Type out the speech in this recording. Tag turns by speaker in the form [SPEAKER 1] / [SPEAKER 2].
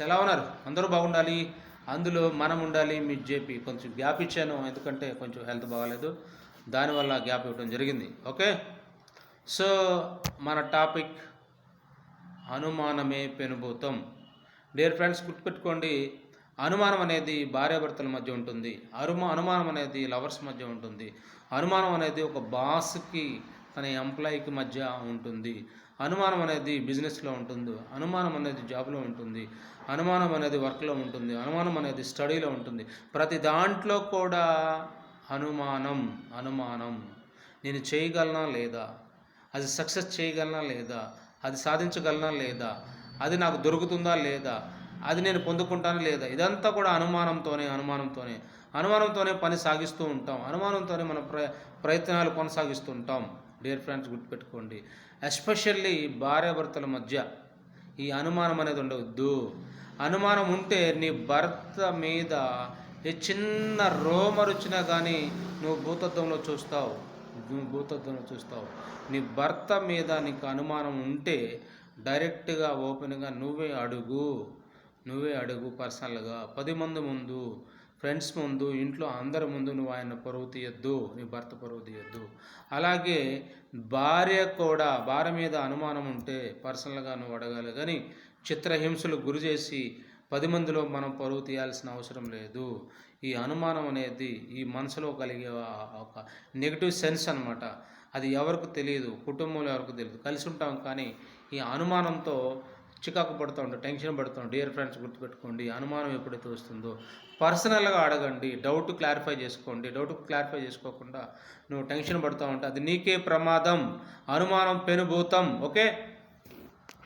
[SPEAKER 1] ఎలా ఉన్నారు? అందరూ బాగుండాలి. అందులో మనం ఉండాలి. మీ జేపీ కొంచెం గ్యాప్ ఇచ్చాను. ఎందుకంటే కొంచెం హెల్త్ బాగాలేదు. దానివల్ల గ్యాప్ ఇవ్వడం జరిగింది. ఓకే? సో మన టాపిక్ అనుమానమే పెనుభూతం. డియర్ ఫ్రెండ్స్ గుర్తుపెట్టుకోండి. అనుమానం అనేది భార్యాభర్తల మధ్య ఉంటుంది. అరుమ అనుమానం అనేది లవర్స్ మధ్య ఉంటుంది. అనుమానం అనేది ఒక బాస్కి తన ఎంప్లాయీకి మధ్య ఉంటుంది. అనుమానం అనేది బిజినెస్లో ఉంటుంది. అనుమానం అనేది జాబ్లో ఉంటుంది. అనుమానం అనేది వర్క్లో ఉంటుంది. అనుమానం అనేది స్టడీలో ఉంటుంది. ప్రతి దాంట్లో కూడా అనుమానం అనుమానం. నేను చేయగలనా లేదా? అది సక్సెస్ చేయగలనా లేదా? అది సాధించగలనా లేదా? అది నాకు దొరుకుతుందా లేదా? అది నేను పొందుకుంటానా లేదా? ఇదంతా కూడా అనుమానంతోనే అనుమానంతోనే. అనుమానంతోనే పని సాగిస్తూ ఉంటాం. అనుమానంతోనే మన ప్ర ప్రయత్నాలు కొనసాగిస్తుంటాం. డియర్ ఫ్రెండ్స్ గుర్తుపెట్టుకోండి. ఎస్పెషల్లీ భార్యాభర్తల మధ్య ఈ అనుమానం అనేది ఉండవద్దు. అనుమానం ఉంటే నీ భర్త మీద ఏ చిన్న రోమర్ వచ్చినా కానీ నువ్వు భూతత్వంలో చూస్తావు. నువ్వు భూతత్వంలో చూస్తావు. నీ భర్త మీద నీకు అనుమానం ఉంటే డైరెక్ట్గా ఓపెన్గా నువ్వే అడుగు. నువ్వే అడుగు పర్సనల్గా. పది మంది ముందు ఫ్రెండ్స్ ముందు ఇంట్లో అందరి ముందు నువ్వు ఆయన పరువు తీయొద్దు నీ భర్త పరువు తీయొద్దు అలాగే భార్య కూడా భార్య మీద అనుమానం ఉంటే పర్సనల్గా నువ్వు అడగాలి. కానీ చిత్రహింసలు గురి చేసి పది మందిలో మనం పరువు తీయాల్సిన అవసరం లేదు. ఈ అనుమానం అనేది ఈ మనసులో కలిగే ఒక నెగిటివ్ సెన్స్ అనమాట అది ఎవరికి తెలియదు కుటుంబంలో ఎవరికి తెలియదు కలిసి ఉంటాం కానీ ఈ అనుమానంతో చికాకు పడుతూ ఉంటాం టెన్షన్ పడుతాం డియర్ ఫ్రెండ్స్ గుర్తుపెట్టుకోండి అనుమానం ఎప్పుడైతే వస్తుందో పర్సనల్గా అడగండి డౌట్ క్లారిఫై చేసుకోండి డౌట్ క్లారిఫై చేసుకోకుండా నువ్వు టెన్షన్ పడుతూ ఉంటా అది నీకే ప్రమాదం అనుమానం పెనుభూతం ఓకే